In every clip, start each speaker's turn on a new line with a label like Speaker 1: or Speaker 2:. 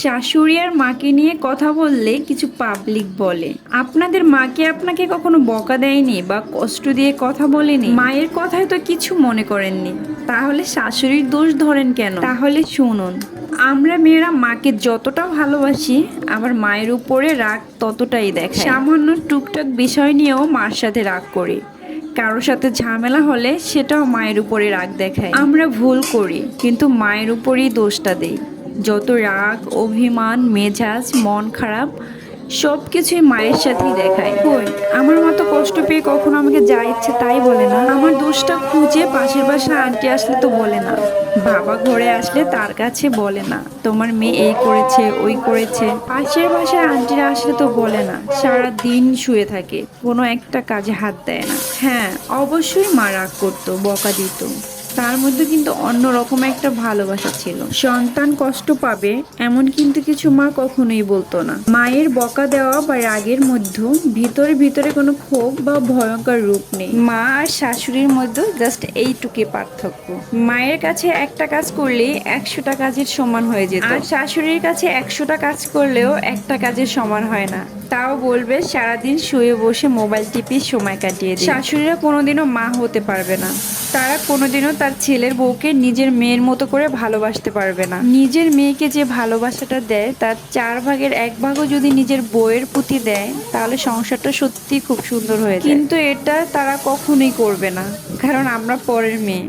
Speaker 1: শাশুড়ি আর মাকে নিয়ে কথা বললে কিছু পাবলিক বলে। আপনাদের মাকে আপনাকে কখনো বকা দেয়নি বা কষ্ট দিয়ে কথা বলেনি? মায়ের কথায় তো কিছু মনে করেননি। তাহলে শাশুড়ির দোষ ধরেন কেন? তাহলে শুনুন, আমরা মেয়েরা মাকে যতটা ভালোবাসি আবার মায়ের উপরে রাগ ততটাই দেখাই সামান্য টুকটাক বিষয় নিয়েও মার সাথে রাগ করি। কারোর সাথে ঝামেলা হলে সেটাও মায়ের উপরে রাগ দেখায়। আমরা ভুল করি, কিন্তু মায়ের উপরেই দোষটা দেই। যত রাগ অভিমান মেজাজ মন খারাপ সব কিছুই মায়ের সাথেই দেখায়। কই? আমার মতো কষ্ট পেয়ে কখনো আমাকে যা ইচ্ছে তাই বলে না। আমার দোষটা খুঁজে পাশের বাসায় আন্টি আসলে তো বলে না। বাবা ঘরে আসলে তার কাছে বলে না। তোমার মেয়ে এই করেছে ওই করেছে। পাশের বাসায় আন্টিরা আসলে তো বলে না। সারা দিন শুয়ে থাকে কোনো একটা কাজে হাত দেয় না। হ্যাঁ অবশ্যই মা রাগ করতো বকা দিত। তার মধ্যে কিন্তু অন্যরকম একটা ভালোবাসা ছিল। সন্তান কষ্ট পাবে, এমন কিন্তু কিছু মা কখনোই বলতো না। মায়ের বকা দেওয়া বা রাগের মধ্যে ভিতরে ভিতরে কোনো ক্ষোভ বা ভয়ঙ্কর রূপ নেই। মা আর শাশুড়ির মধ্যে জাস্ট এইটুকুই পার্থক্য। মায়ের কাছে একটা কাজ করলে একশোটা কাজের সমান হয়ে যেত। আর শাশুড়ির কাছে একশোটা কাজ করলেও একটা কাজের সমান হয় না। তাও বলবে, সারাদিন শুয়ে বসে মোবাইল টিপে সময় কাটিয়ে শাশুড়িরা কোনোদিনও মা হতে পারবে না। তারা কোনোদিনও তার ছেলের বউকে নিজের মেয়ের মতো করে ভালোবাসতে পারবে না। নিজের মেয়েকে যে ভালোবাসাটা দেয়, তার চার ভাগের এক ভাগও যদি নিজের বউয়ের প্রতি দেয়, তাহলে সংসারটা সত্যি খুব সুন্দর হয়ে কিন্তু এটা তারা কখনোই করবে না, কারণ আমরা পরের মেয়ে।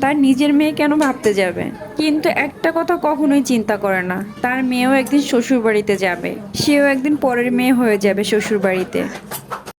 Speaker 1: তার নিজের মেয়ে কেন ভাবতে যাবে? কিন্তু একটা কথা কখনোই চিন্তা করে না। তার মেয়েও একদিন শ্বশুর বাড়িতে যাবে। সেও একদিন পরের মেয়ে হয়ে যাবে শ্বশুর বাড়িতে